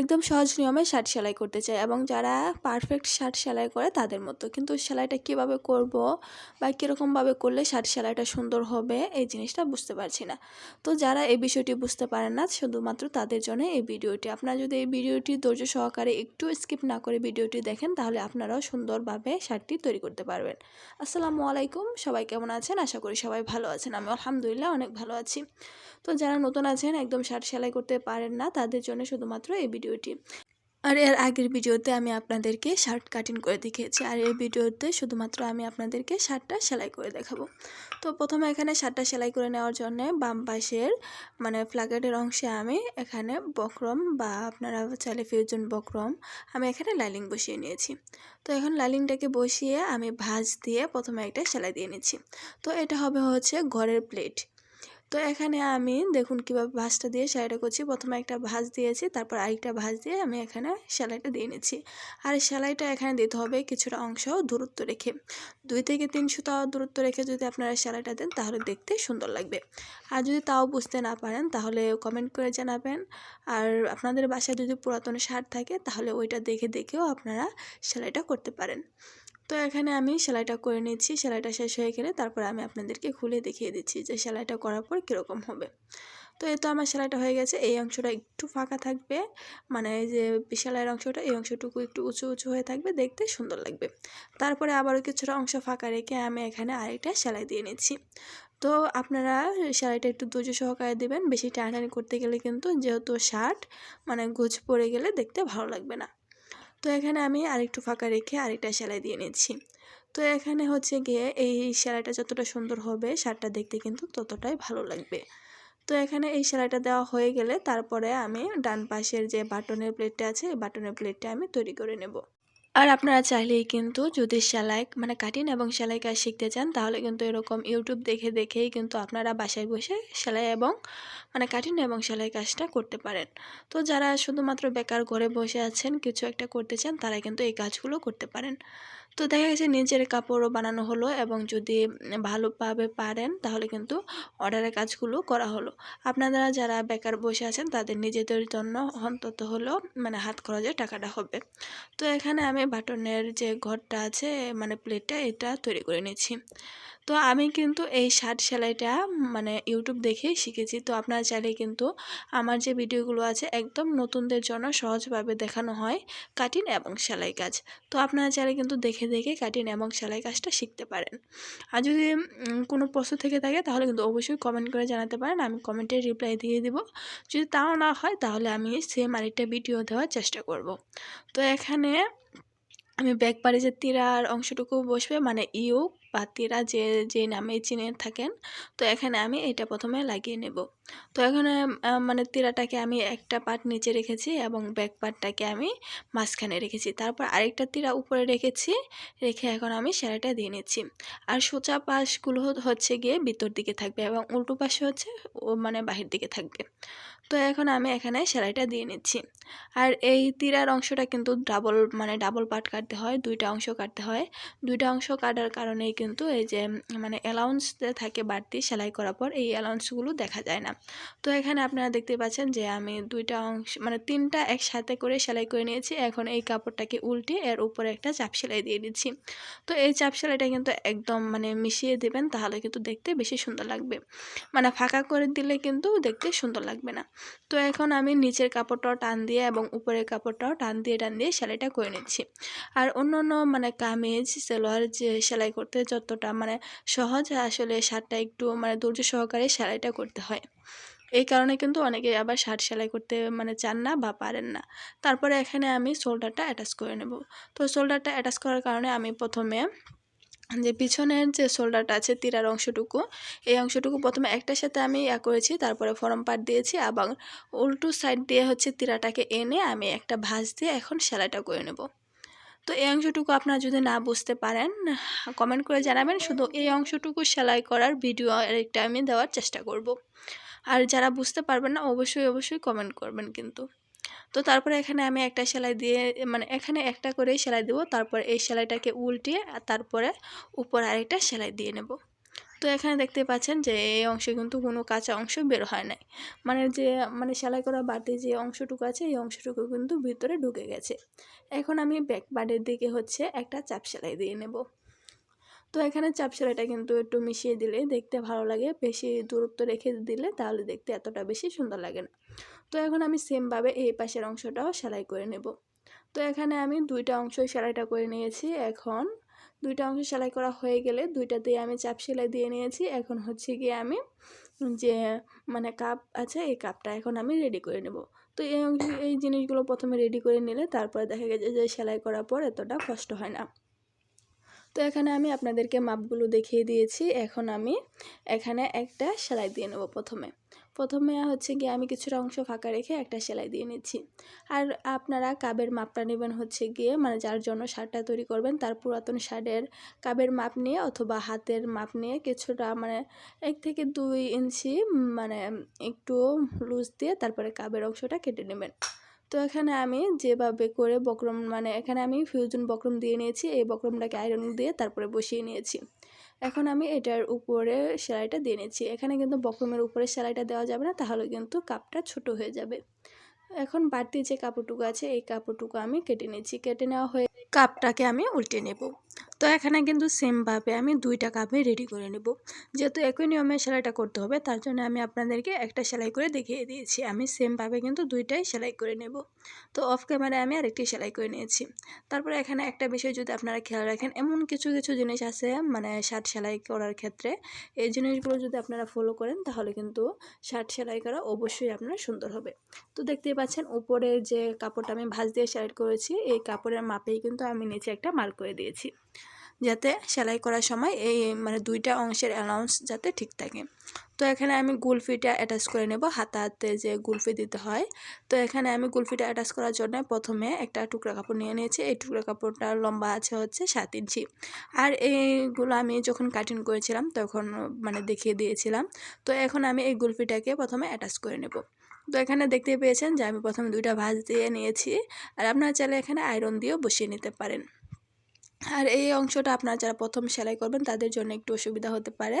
একদম সহজ নিয়মে শার্ট সেলাই করতে চাই এবং যারা পারফেক্ট শার্ট সেলাই করে তাদের মতো। কিন্তু সেলাইটা কীভাবে করব বা কীরকমভাবে করলে শার্ট সেলাইটা সুন্দর হবে এই জিনিসটা বুঝতে পারছি না। তো যারা এই বিষয়টি বুঝতে পারেন না, শুধুমাত্র তাদের জন্য এই ভিডিওটি। আপনারা যদি এই ভিডিওটি ধৈর্য সহকারে একটু স্কিপ না করে ভিডিওটি দেখেন, তাহলে আপনারাও সুন্দরভাবে শার্টটি তৈরি করতে পারবেন। আসসালামু আলাইকুম, সবাই কেমন আছেন? আশা করি সবাই ভালো আছেন। আমি আলহামদুলিল্লাহ অনেক ভালো আছি। তো যারা নতুন আছেন, একদম শার্ট সেলাই করতে পারেন না, তাদের জন্য শুধুমাত্র এই ভিডিওটি। আর এর আগের ভিডিওতে আমি আপনাদেরকে শার্ট কাটিং করে দেখিয়েছি। আর এই ভিডিওতে শুধুমাত্র আমি আপনাদেরকে শার্টটা সেলাই করে দেখাবো। তো প্রথমে এখানে শার্টটা সেলাই করে নেওয়ার জন্য বাম পাশের মানে ফ্ল্যাগেটের অংশে আমি এখানে বক্রম বা আপনারা চাইলে ফিউজন বক্রম, আমি এখানে লাইলিং বসিয়ে নিয়েছি। তো এখন লাইলিংটাকে বসিয়ে আমি ভাঁজ দিয়ে প্রথমে একটা সেলাই দিয়ে নিচ্ছি। তো এটা হবে হচ্ছে ঘরের প্লেট তো এখানে আমি দেখুন কীভাবে ভাঁজটা দিয়ে সেলাইটা করছি। প্রথমে একটা ভাঁজ দিয়েছি, তারপর আরেকটা ভাঁজ দিয়ে আমি এখানে সেলাইটা দিয়ে নিচ্ছি। আর সেলাইটা এখানে দিতে হবে কিছুটা অংশ দূরত্ব রেখে। দুই থেকে তিন সুতা দূরত্ব রেখে যদি আপনারা সেলাইটা দেন, তাহলে দেখতে সুন্দর লাগবে। আর যদি তাও বুঝতে না পারেন, তাহলে কমেন্ট করে জানাবেন। আর আপনাদের বাসায় যদি পুরাতন শার্ট থাকে, তাহলে ওইটা দেখে দেখেও আপনারা সেলাইটা করতে পারেন। তো এখানে আমি সেলাইটা করে নিচ্ছি, সেলাইটা শেষ হয়ে গেলে তারপর আমি আপনাদেরকে খুলে দেখিয়ে দিচ্ছি যে সেলাইটা করার পর কীরকম হবে। তো এই তো আমার সেলাইটা হয়ে গেছে, এই অংশটা একটু ফাঁকা থাকবে মানে যে সেলাইয়ের অংশটা, এই অংশটুকু একটু উঁচু উঁচু হয়ে থাকবে, দেখতে সুন্দর লাগবে। তারপরে আবারও কিছুটা অংশ ফাঁকা রেখে আমি এখানে আরেকটা সেলাই দিয়ে নিচ্ছি। তো আপনারা সেলাইটা একটু ধৈর্য সহকারে দেবেন, বেশি টানাটানি করতে গেলে কিন্তু যেহেতু শার্ট মানে গোছ পড়ে গেলে দেখতে ভালো লাগবে না। তো এখানে আমি আরেকটু ফাঁকা রেখে আরেকটা সেলাই দিয়ে নিচ্ছি। তো এখানে হচ্ছে গিয়ে এই সেলাইটা যতটা সুন্দর হবে, শার্টটা দেখতে কিন্তু ততটাই ভালো লাগবে। তো এখানে এই সেলাইটা দেওয়া হয়ে গেলে তারপরে আমি ডান পাশের যে বাটনের প্লেটটা আছে, এই বাটনের প্লেটটা আমি তৈরি করে নেব। আর আপনারা চাইলেই কিন্তু যদি সেলাই মানে কাটিন এবং সেলাই কাজ শিখতে চান, তাহলে কিন্তু এরকম ইউটিউব দেখে দেখেই কিন্তু আপনারা বাসায় বসে সেলাই এবং মানে কাটিন এবং সেলাই কাজটা করতে পারেন। তো যারা শুধুমাত্র বেকার ঘরে বসে আছেন, কিছু একটা করতে চান, তারা কিন্তু এই কাজগুলো করতে পারেন। তো দেখা গেছে নিজের কাপড়ও বানানো হলো এবং যদি ভালোভাবে পারেন তাহলে কিন্তু অর্ডারের কাজগুলো করা হলো। আপনারা যারা বেকার বসে আছেন তাদের নিজেদের জন্য অন্তত হলো মানে হাত খরচের টাকাটা হবে। তো এখানে আমি বাটনের যে ঘরটা আছে মানে প্লেটটা এটা তৈরি করে নিচ্ছি। তো আমি কিন্তু এই শার্ট সেলাইটা মানে ইউটিউব দেখেই শিখেছি। তো আপনারা চাইলে কিন্তু আমার যে ভিডিওগুলো আছে একদম নতুনদের জন্য সহজভাবে দেখানো হয় কাটিন এবং সেলাই কাজ। তো আপনারা চাইলে কিন্তু দেখে দেখে কাটিন এবং সেলাই কাজটা শিখতে পারেন। আর যদি কোনো প্রশ্ন থেকে থাকে তাহলে কিন্তু অবশ্যই কমেন্ট করে জানাতে পারেন। আমি কমেন্টে রিপ্লাই দিয়ে দিব। যদি তাও না হয় তাহলে আমি সেম আরেকটা ভিডিও দেওয়ার চেষ্টা করব। তো এখানে আমি ব্যাক পারে যে তীরার অংশটুকু বসবে মানে ইউ পাতিরা যে যে নামে চিনে থাকেন তো এখানে আমি এটা প্রথমে লাগিয়ে নেব। তো এখানে মানে তীরাটাকে আমি একটা পাট নিচে রেখেছি এবং ব্যাক পাটটাকে আমি মাঝখানে রেখেছি। তারপর আরেকটা তীরা উপরে রেখেছি, রেখে এখন আমি সেলাইটা দিয়ে নিচ্ছি। আর সোজা পাশগুলো হচ্ছে গিয়ে ভিতর দিকে থাকবে এবং উল্টো পাশে হচ্ছে মানে বাহির দিকে থাকবে। তো এখন আমি এখানে সেলাইটা দিয়ে নিচ্ছি। আর এই তীরার অংশটা কিন্তু ডাবল মানে ডাবল পাট কাটতে হয়, দুইটা অংশ কাটতে হয়। দুইটা অংশ কাটার কারণেই কিন্তু এই যে মানে অ্যালাউন্স থাকে বাড়তি সেলাই করার পর, এই অ্যালাউন্সগুলো দেখা যায় না। তো এখানে আপনারা দেখতে পাচ্ছেন যে আমি দুইটা অংশ মানে তিনটা একসাথে করে সেলাই করে নিয়েছি। এখন এই কাপড়টাকে উল্টে এর উপরে একটা চাপ সেলাই দিয়ে দিচ্ছি। তো এই চাপ সেলাইটা কিন্তু একদম মানে মিশিয়ে দেবেন, তাহলে কিন্তু দেখতে বেশি সুন্দর লাগবে। মানে ফাঁকা করে দিলে কিন্তু দেখতে সুন্দর লাগবে না। তো এখন আমি নিচের কাপড়টাও টান দিয়ে এবং উপরের কাপড়টাও টান দিয়ে টান দিয়ে সেলাইটা করে নিচ্ছি। আর অন্য অন্য মানে কামিজ, সেলোয়ার যে সেলাই করতে যতটা মানে সহজ আসলে শার্টটা একটু মানে ধৈর্য সহকারে সেলাইটা করতে হয়। এই কারণে কিন্তু অনেকে আবার শার্ট সেলাই করতে মানে চান না বা পারেন না। তারপরে এখানে আমি শোল্ডারটা অ্যাটাচ করে নেব। তো শোল্ডারটা অ্যাটাচ করার কারণে আমি প্রথমে যে পিছনের যে শোল্ডারটা আছে তীরার অংশটুকু, এই অংশটুকু প্রথমে একটার সাথে আমি ইয়া করেছি, তারপরে ফরম পাট দিয়েছি এবং উল্টো সাইড দিয়ে হচ্ছে তীরাটাকে এনে আমি একটা ভাঁজ দিয়ে এখন সেলাইটা করে নেব। তো এই অংশটুকু আপনারা যদি না বুঝতে পারেন কমেন্ট করে জানাবেন। শুধু এই অংশটুকু সেলাই করার ভিডিও একটা আমি দেওয়ার চেষ্টা করব। আর যারা বুঝতে পারবেন না, অবশ্যই অবশ্যই কমেন্ট করবেন কিন্তু। তো তারপরে এখানে আমি একটা সেলাই দিয়ে মানে এখানে একটা করেই সেলাই দেবো, তারপর এই সেলাইটাকে উল্টিয়ে আর তারপরে উপর আরেকটা সেলাই দিয়ে নেব। তো এখানে দেখতে পাচ্ছেন যে, এই অংশে কিন্তু কোনো কাঁচা অংশ বের হয় নাই। মানে যে মানে সেলাই করা বাটি যে অংশটুকু আছে, এই অংশটুকু কিন্তু ভিতরে ঢুকে গেছে। এখন আমি ব্যাক পার্টের দিকে হচ্ছে একটা চাপ সেলাই দিয়ে নেব। তো এখানে চাপ সেলাইটা কিন্তু একটু মিশিয়ে দিলে দেখতে ভালো লাগে। বেশি দূরত্ব রেখে দিলে তাহলে দেখতে এতটা বেশি সুন্দর লাগে না। তো এখন আমি সেমভাবে এই পাশের অংশটাও সেলাই করে নেব। তো এখানে আমি দুইটা অংশই সেলাইটা করে নিয়েছি এখন। দুইটা অংশ সেলাই করা হয়ে গেলে দুইটা দিয়ে আমি চাপ সেলাই দিয়ে নিয়েছি। এখন হচ্ছে গিয়ে আমি যে মানে কাপ আছে এই কাপটা এখন আমি রেডি করে নেব। তো এই অংশ, এই জিনিসগুলো প্রথমে রেডি করে নিলে তারপরে দেখা গেছে যে সেলাই করার পর এতটা কষ্ট হয় না। তো এখানে আমি আপনাদেরকে মাপগুলো দেখিয়ে দিয়েছি। এখন আমি এখানে একটা সেলাই দিয়ে নেব প্রথমে। প্রথমে হচ্ছে গিয়ে আমি কিছুটা অংশ ফাঁকা রেখে একটা সেলাই দিয়ে নিচ্ছি। আর আপনারা কাবের মাপটা নেবেন হচ্ছে গিয়ে মানে যার জন্য শার্টটা তৈরি করবেন, তার পুরাতন শার্টের কাবের মাপ নিয়ে অথবা হাতের মাপ নিয়ে কিছুটা মানে এক থেকে দুই ইঞ্চি মানে একটু লুজ দিয়ে তারপরে কাবের অংশটা কেটে নেবেন। তো এখানে আমি যেভাবে করে বকরম মানে এখানে আমি ফিউজন বকরম দিয়ে নিয়েছি। এই বকরমটাকে আয়রন দিয়ে তারপরে বসিয়ে নিয়েছি। এখন আমি এটার উপরে সেলাইটা দিয়ে নিয়েছি এখানে কিন্তু বকরমের উপরে সেলাইটা দেওয়া যাবে না, তাহলে কিন্তু কাপটা ছোট হয়ে যাবে। এখন বাড়তি যে কাপড়টুকু আছে, এই কাপড়টুকু আমি কেটে নিয়েছি কেটে নেওয়া হয়ে কাপটাকে আমি উল্টে নেব। তো এখানে কিন্তু সেমভাবে আমি দুইটা কাপে রেডি করে নেব। যেহেতু একই নিয়মে সেলাইটা করতে হবে, তার জন্য আমি আপনাদেরকে একটা সেলাই করে দেখিয়ে দিয়েছি। আমি সেমভাবে কিন্তু দুইটাই সেলাই করে নেব। তো অফ ক্যামেরায় আমি আরেকটি সেলাই করে নিয়েছি। তারপরে এখানে একটা বিষয় যদি আপনারা খেয়াল রাখেন, এমন কিছু কিছু জিনিস আছে মানে শার্ট সেলাই করার ক্ষেত্রে। এই জিনিসগুলো যদি আপনারা ফলো করেন, তাহলে কিন্তু শার্ট সেলাই করা অবশ্যই আপনার সুন্দর হবে। তো দেখতেই পাচ্ছেন, উপরের যে কাপড়টা আমি ভাঁজ দিয়ে সেলাই করেছি, এই কাপড়ের মাপেই কিন্তু আমি নিচে একটা মার্ক করে দিয়েছি। যাতে সেলাই করার সময় এই মানে দুইটা অংশের অ্যালাউন্স যাতে ঠিক থাকে। তো এখানে আমি গুলফিটা অ্যাটাচ করে নেব হাতে যে গুলফি দিতে হয়। তো এখানে আমি গুলফিটা অ্যাটাচ করার জন্য প্রথমে একটা টুকরা কাপড় নিয়ে নিয়েছি। এই টুকরা কাপড়টা লম্বা আছে হচ্ছে সাত ইঞ্চি। আর এইগুলো আমি যখন কাটিং করেছিলাম তখন মানে দেখিয়ে দিয়েছিলাম। তো এখন আমি এই গুলফিটাকে প্রথমে অ্যাটাচ করে নেব। তো এখানে দেখতে পেয়েছেন যে আমি প্রথমে দুইটা ভাঁজ দিয়ে নিয়েছি। আর আপনারা চাইলে এখানে আয়রন দিয়েও বসিয়ে নিতে পারেন। আর এই অংশটা আপনারা যারা প্রথম সেলাই করবেন, তাদের জন্য একটু অসুবিধা হতে পারে।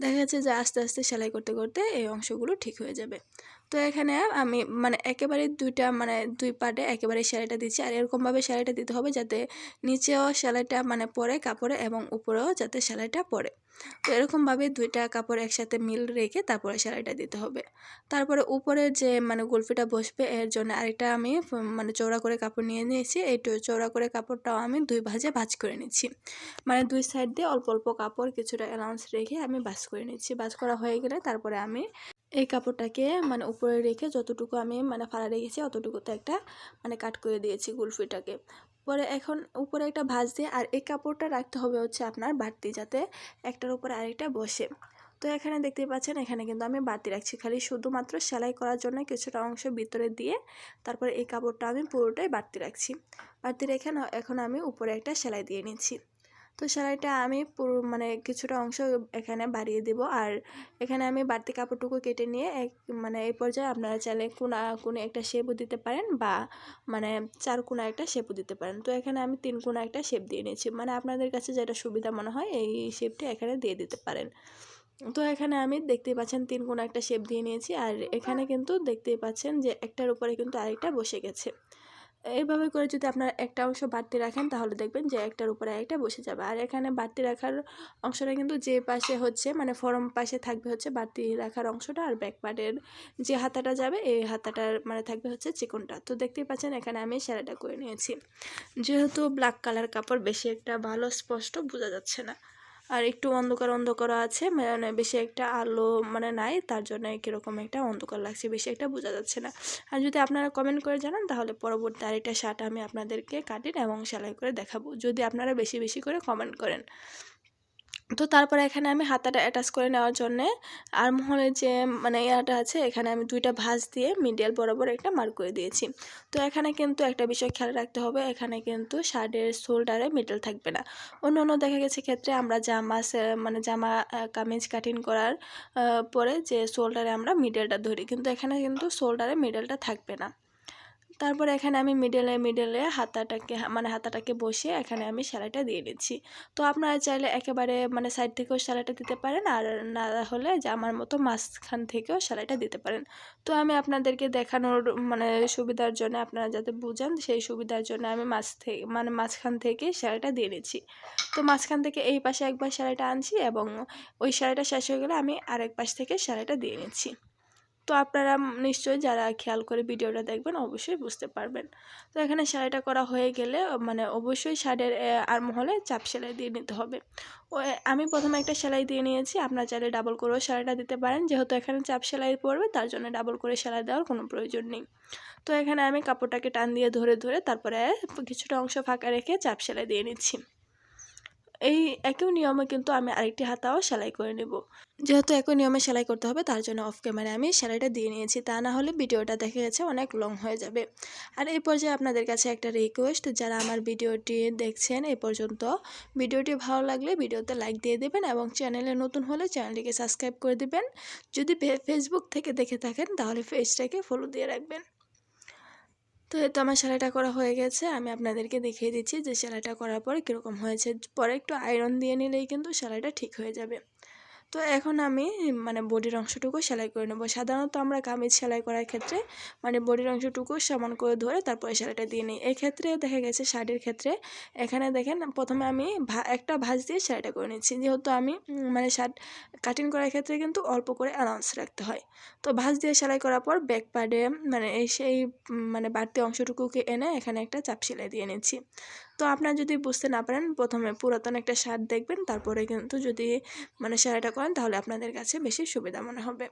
দেখা যাচ্ছে যে আস্তে আস্তে সেলাই করতে করতে এই অংশগুলো ঠিক হয়ে যাবে। তো এখানে আমি মানে একেবারে দুইটা মানে দুই পার্টে একেবারে সেলাইটা দিচ্ছি। আর এরকমভাবে সেলাইটা দিতে হবে যাতে নিচেও সেলাইটা মানে পরে কাপড়ে এবং উপরেও যাতে সেলাইটা পড়ে তো এরকমভাবে দুইটা কাপড় একসাথে মিল রেখে তারপরে সেলাইটা দিতে হবে। তারপরে উপরে যে মানে গুলফিটা বসবে, এর জন্য আরেকটা আমি মানে চৌড়া করে কাপড় নিয়ে নিয়েছি। এই চৌড়া করে কাপড়টাও আমি দুই ভাজে ভাজ করে নিচ্ছি। মানে দুই সাইড দিয়ে অল্প অল্প কাপড় কিছুটা অ্যালাউন্স রেখে আমি ভাজ করে নিচ্ছি। ভাজ করা হয়ে গেলে তারপরে আমি এই কাপড়টাকে মানে উপরে রেখে যতটুকু আমি মানে ফাড়া রেখেছি অতটুকুতে একটা মানে কাট করে দিয়েছি গুলফিটাকে পরে এখন উপরে একটা ভাঁজ দিয়ে আর এই কাপড়টা রাখতে হবে হচ্ছে আপনার বাড়তি যাতে একটার উপরে আরেকটা বসে। তো এখানে দেখতেই পাচ্ছেন, এখানে কিন্তু আমি বাড়তি রাখছি। খালি শুধুমাত্র সেলাই করার জন্য কিছুটা অংশ ভিতরে দিয়ে তারপরে এই কাপড়টা আমি পুরোটাই বাড়তি রাখছি। বাড়তি রেখে এখন আমি উপরে একটা সেলাই দিয়ে নিচ্ছি। তো সেলাইটা আমি পুরো মানে কিছুটা অংশ এখানে বাড়িয়ে দেব। আর এখানে আমি বাড়তি কাপড়টুকু কেটে নিয়ে এক মানে এই পর্যায়ে আপনারা চাইলে কোনা কোনো একটা শেপও দিতে পারেন বা মানে চার কোনা একটা শেপও দিতে পারেন। তো এখানে আমি তিন কোনা একটা শেপ দিয়ে নিয়েছি। মানে আপনাদের কাছে যেটা সুবিধা মনে হয় এই শেপটি এখানে দিয়ে দিতে পারেন। তো এখানে আমি দেখতেই পাচ্ছেন তিন কোনা একটা শেপ দিয়ে নিয়েছি। আর এখানে কিন্তু দেখতেই পাচ্ছেন যে একটার উপরে কিন্তু আরেকটা বসে গেছে। এইভাবে করে যদি আপনারা একটা অংশ বাড়তি রাখেন, তাহলে দেখবেন যে একটার উপরে একটা বসে যাবে। আর এখানে বাড়তি রাখার অংশটা কিন্তু যে পাশে হচ্ছে মানে ফরম পাশে থাকবে হচ্ছে বাড়তি রাখার অংশটা আর ব্যাক পার্টের যে হাতাটা যাবে, এই হাতাটার মানে থাকবে হচ্ছে চিকনটা। তো দেখতেই পাচ্ছেন এখানে আমি সেরাটা করে নিয়েছি। যেহেতু ব্ল্যাক কালার কাপড়, বেশি একটা ভালো স্পষ্ট বোঝা যাচ্ছে না। আর একটু অন্ধকার অন্ধকার আছে মানে বেশি একটা আলো মানে নাই, তার জন্য কীরকম একটা অন্ধকার লাগছে, বেশি একটা বোঝা যাচ্ছে না। আর যদি আপনারা কমেন্ট করে জানান, তাহলে পরবর্তী আরেকটা শার্ট আমি আপনাদেরকে কাটিন এবং সেলাই করে দেখাবো। যদি আপনারা বেশি বেশি করে কমেন্ট করেন। তো তারপরে এখানে আমি হাতাটা অ্যাটাচ করে নেওয়ার জন্যে আর্মহোলের যে মানে ইয়াটা আছে, এখানে আমি দুইটা ভাঁজ দিয়ে মিডিয়াল বরাবর একটা মার্ক করে দিয়েছি। তো এখানে কিন্তু একটা বিষয় খেয়াল রাখতে হবে, এখানে কিন্তু শার্টের শোল্ডারে মিডল থাকবে না। অন্য অন্য দেখা গেছে ক্ষেত্রে আমরা জামা মানে জামা কামিজ কাটিং করার পরে যে শোল্ডারে আমরা মিডলটা ধরি, কিন্তু এখানে কিন্তু শোল্ডারে মিডলটা থাকবে না। তারপর এখানে আমি মিডলে মিডলে হাতাটাকে মানে হাতাটাকে বসিয়ে এখানে আমি সেলাইটা দিয়ে দিচ্ছি। তো আপনারা চাইলে একেবারে মানে সাইড থেকেও সেলাইটা দিতে পারেন আর না হলে যে আমার মতো মাঝখান থেকেও সেলাইটা দিতে পারেন। তো আমি আপনাদেরকে দেখানোর মানে সুবিধার জন্য আপনারা যাতে বুঝেন সেই সুবিধার জন্য আমি মাছ থেকে মানে মাঝখান থেকে সেলাইটা দিয়ে নিচ্ছি তো মাঝখান থেকে এই পাশে একবার সেলাইটা আনছি এবং ওই সেলাইটা শেষ হয়ে গেলে আমি আরেক পাশ থেকে সেলাইটা দিয়ে নিচ্ছি। তো আপনারা নিশ্চয়ই যারা খেয়াল করে ভিডিওটা দেখবেন অবশ্যই বুঝতে পারবেন। তো এখানে সেলাইটা করা হয়ে গেলে মানে অবশ্যই শাড়ির আর মহলে চাপ সেলাই দিয়ে নিতে হবে। ও আমি প্রথমে একটা সেলাই দিয়ে নিয়েছি, আপনার চাইলে ডাবল করেও সেলাইটা দিতে পারেন। যেহেতু এখানে চাপ সেলাই পড়বে, তার জন্য ডাবল করে সেলাই দেওয়ার কোনো প্রয়োজন নেই। তো এখানে আমি কাপড়টাকে টান দিয়ে ধরে ধরে তারপরে কিছুটা অংশ ফাঁকা রেখে চাপ সেলাই দিয়ে নিচ্ছি। এই একই নিয়মে কিন্তু আমি আরেকটি হাতাও সেলাই করে নেব। যেহেতু একই নিয়মে সেলাই করতে হবে, তার জন্য অফ ক্যামেরায় আমি সেলাইটা দিয়ে নিয়েছি। তা না হলে ভিডিওটা দেখা গেছে অনেক লং হয়ে যাবে। আর এই পর্যায়ে আপনাদের কাছে একটা রিকোয়েস্ট যারা আমার ভিডিওটি দেখছেন এই পর্যন্ত, ভিডিওটি ভালো লাগলে ভিডিওতে লাইক দিয়ে দেবেন এবং চ্যানেলে নতুন হলে চ্যানেলটিকে সাবস্ক্রাইব করে দেবেন। যদি ফেসবুক থেকে দেখে থাকেন, তাহলে পেজটাকে ফলো দিয়ে রাখবেন। তো এতো আমার সেলাইটা করা হয়ে গেছে। আমি আপনাদেরকে দেখিয়ে দিচ্ছি যে সেলাইটা করার পর কীরকম হয়েছে। পরে একটু আয়রন দিয়ে নিলেই কিন্তু সেলাইটা ঠিক হয়ে যাবে। তো এখন আমি মানে বডির অংশটুকু সেলাই করে নেব। সাধারণত আমরা কামিজ সেলাই করার ক্ষেত্রে মানে বডির অংশটুকু সমান করে ধরে তারপরে সেলাইটা দিয়ে নিই। এক্ষেত্রে দেখা গেছে শাড়ির ক্ষেত্রে, এখানে দেখেন প্রথমে আমি একটা ভাঁজ দিয়ে সেলাইটা করে নিচ্ছি। যেহেতু আমি মানে শার্ট কাটিং করার ক্ষেত্রে কিন্তু অল্প করে অ্যালাউন্স রাখতে হয়। তো ভাঁজ দিয়ে সেলাই করার পর ব্যাক পার্টে মানে এই সেই মানে বাড়তি অংশটুকুকে এনে এখানে একটা চাপ সেলাই দিয়ে নিচ্ছি। তো আপনার যদি বুঝতে না পারেন, প্রথমে পুরাতন একটা শার্ট দেখবেন, তারপরে কিন্তু যদি মানে সেলাইটা করেন, তাহলে আপনাদের কাছে বেশি সুবিধা মনে হবে।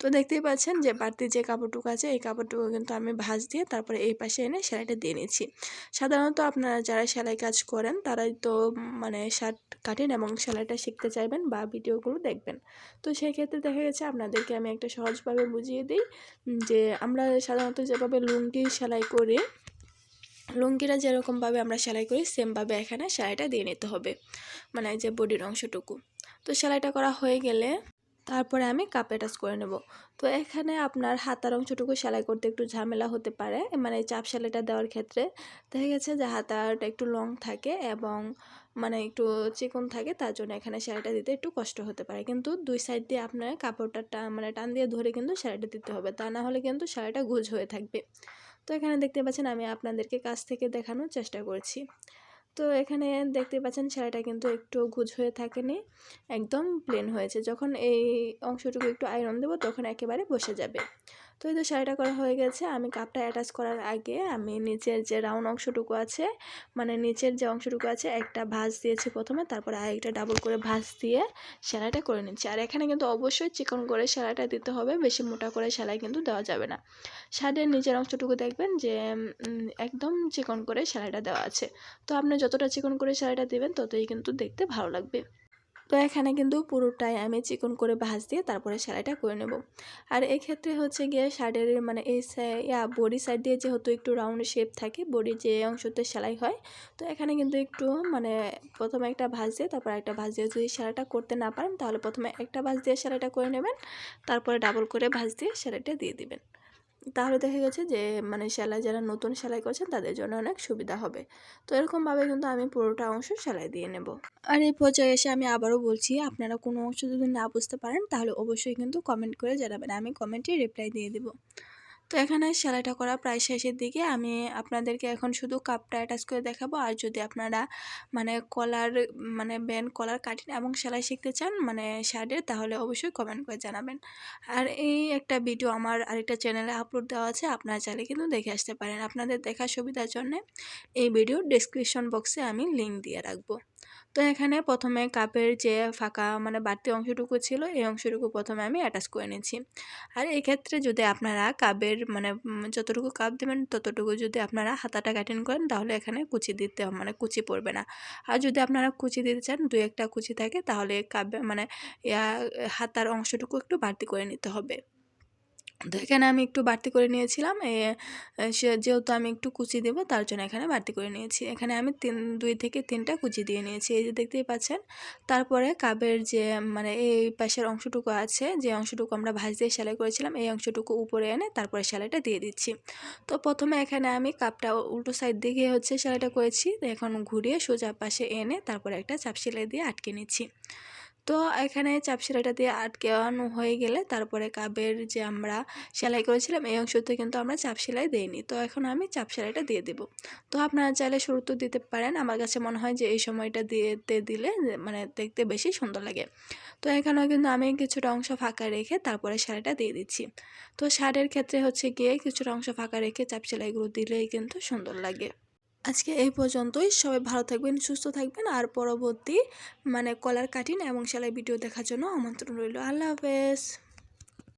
তো দেখতেই পাচ্ছেন যে বাড়তি যে কাপড়টুকু আছে, এই কাপড়টুকু কিন্তু আমি ভাঁজ দিয়ে তারপরে এই পাশে এনে সেলাইটা দিয়ে নিচ্ছি। সাধারণত আপনারা যারা সেলাই কাজ করেন, তারাই তো মানে শার্ট কাটেন এবং সেলাইটা শিখতে চাইবেন বা ভিডিওগুলো দেখবেন। তো সেই ক্ষেত্রে দেখা গেছে আপনাদেরকে আমি একটা সহজভাবে বুঝিয়ে দিই যে আমরা সাধারণত যেভাবে লুঙ্গি সেলাই করি লুঙ্গিটা যেরকমভাবে আমরা সেলাই করি, সেমভাবে এখানে সেলাইটা দিয়ে নিতে হবে মানে যে বডির অংশটুকু। তো সেলাইটা করা হয়ে গেলে তারপরে আমি কাপ অ্যাটাচ করে নেব। তো এখানে আপনার হাতার অংশটুকু সেলাই করতে একটু ঝামেলা হতে পারে মানে চাপ সেলাইটা দেওয়ার ক্ষেত্রে। দেখা গেছে যে হাতাটা একটু লং থাকে এবং মানে একটু চিকন থাকে, তার জন্য এখানে সেলাইটা দিতে একটু কষ্ট হতে পারে। কিন্তু দুই সাইড দিয়ে আপনার কাপড়টা মানে টান দিয়ে ধরে কিন্তু সেলাইটা দিতে হবে, তা না হলে কিন্তু সেলাইটা গুজ হয়ে থাকবে। তো এখানে দেখতে পাচ্ছেন আমি আপনাদেরকে কাছ থেকে দেখানোর চেষ্টা করছি। তো এখানে দেখতে পাচ্ছেন সেলাইটা কিন্তু একটু গুজ হয়ে থাকেনি, একদম প্লেন হয়েছে। যখন এই অংশটুকু একটু আয়রন দেবো, তখন একেবারে বসে যাবে। তো এই তো শাড়িটা করা হয়ে গেছে, আমি কাপটা অ্যাটাচ করার আগে আমি নিচের যে রাউন্ড অংশটুকু আছে মানে নিচের যে অংশটুকু আছে, একটা ভাঁজ দিয়েছি প্রথমে, তারপরে আরেকটা ডাবল করে ভাঁজ দিয়ে সেলাইটা করে নিচ্ছি। আর এখানে কিন্তু অবশ্যই চিকন করে সেলাইটা দিতে হবে, বেশি মোটা করে সেলাই কিন্তু দেওয়া যাবে না। শাড়ির নিচের অংশটুকু দেখবেন যে একদম চিকন করে সেলাইটা দেওয়া আছে। তো আপনি যতটা চিকন করে সেলাইটা দেবেন, ততই কিন্তু দেখতে ভালো লাগবে। তো এখানে কিন্তু পুরোটাই আমি চিকন করে ভাজ দিয়ে তারপরে সেলাইটা করে নেব। আর এক্ষেত্রে হচ্ছে গিয়ে শার্টের মানে এই ইয়া বডি সাইড দিয়ে যেহেতু একটু রাউন্ড শেপ থাকে বডি যে অংশতে সেলাই হয়, তো এখানে কিন্তু একটু মানে প্রথমে একটা ভাজ দিয়ে, তারপর একটা ভাজ দিয়ে যদি সেলাইটা করতে না পারেন, তাহলে প্রথমে একটা ভাজ দিয়ে সেলাইটা করে নেবেন, তারপরে ডাবল করে ভাজ দিয়ে সেলাইটা দিয়ে দিবেন। তাহলে দেখা গেছে যে মানে সেলাই যারা নতুন সেলাই করছেন তাদের জন্য অনেক সুবিধা হবে। তো এরকমভাবে কিন্তু আমি পুরোটা অংশ সেলাই দিয়ে নেব। আর এই পর্যায়ে এসে আমি আবারও বলছি, আপনারা কোনো অংশ যদি না বুঝতে পারেন, তাহলে অবশ্যই কিন্তু কমেন্ট করে জানাবেন। আমি কমেন্টে রিপ্লাই দিয়ে দেবো। তো এখানে সেলাইটা করা প্রায় শেষের দিকে আমি আপনাদেরকে এখন শুধু কাপটা অ্যাটাচ করে দেখাবো। আর যদি আপনারা মানে কলার মানে ব্যান্ড কলার কাটিং এবং সেলাই শিখতে চান মানে শার্টের তাহলে অবশ্যই কমেন্ট করে জানাবেন। আর এই একটা ভিডিও আমার আরেকটা চ্যানেলে আপলোড দেওয়া আছে, আপনারা চাইলে কিন্তু দেখে আসতে পারেন। আপনাদের দেখার সুবিধার জন্য এই ভিডিও ডিসক্রিপশন বক্সে আমি লিঙ্ক দিয়ে রাখব। তো এখানে প্রথমে কাপের যে ফাঁকা মানে বাড়তি অংশটুকু ছিল, এই অংশটুকু প্রথমে আমি অ্যাটাচ করে নিচ্ছি আর এই ক্ষেত্রে যদি আপনারা কাপের মানে যতটুকু কাপ দেবেন, ততটুকু যদি আপনারা হাতাটা কাটিং করেন, তাহলে এখানে কুচি দিতে মানে কুচি পড়বে না। আর যদি আপনারা কুচি দিতে চান দু একটা কুচি থাকে, তাহলে কাপে মানে হাতার অংশটুকু একটু বাড়তি করে নিতে হবে। তো এখানে আমি একটু বাড়তি করে নিয়েছিলাম যেহেতু আমি একটু কুচি দেব তার জন্য এখানে বাড়তি করে নিয়েছি। এখানে আমি তিন, দুই থেকে তিনটা কুচি দিয়ে নিয়েছি, এই যে দেখতেই পাচ্ছেন। তারপরে কাবের যে মানে এই পাশের অংশটুকু আছে, যে অংশটুকু আমরা ভাঁজ দিয়ে সেলাই করেছিলাম, এই অংশটুকু উপরে এনে তারপরে সেলাইটা দিয়ে দিচ্ছি। তো প্রথমে এখানে আমি কাপটা উল্টো সাইড দিকে হচ্ছে সেলাইটা করেছি এখন ঘুরিয়ে সোজা পাশে এনে তারপরে একটা চাপ সেলাই দিয়ে আটকে নিচ্ছি। তো এখানে চাপ সেলাইটা দিয়ে আটকানো হয়ে গেলে তারপরে কাবের যে আমরা সেলাই করেছিলাম, এই অংশতে কিন্তু আমরা চাপ সেলাই দিইনি। তো এখন আমি চাপ সেলাইটা দিয়ে দেব। তো আপনারা চাইলে শুরুতে দিতে পারেন। আমার কাছে মনে হয় যে এই সময়টা দিতে দিলে মানে দেখতে বেশি সুন্দর লাগে। তো এখানেও কিন্তু আমি কিছুটা অংশ ফাঁকা রেখে তারপরে শাড়িটা দিয়ে দিচ্ছি। তো শাড়ির ক্ষেত্রে হচ্ছে গিয়ে কিছুটা অংশ ফাঁকা রেখে চাপ সেলাইগুলো দিলেই কিন্তু সুন্দর লাগে। আজকে এই পর্যন্তই। সবাই ভালো থাকবেন, সুস্থ থাকবেন। আর পরবর্তী মানে কলার কাটিং এবং সেলাই ভিডিও দেখার জন্য আমন্ত্রণ রইল। আল্লাহ হাফেজ।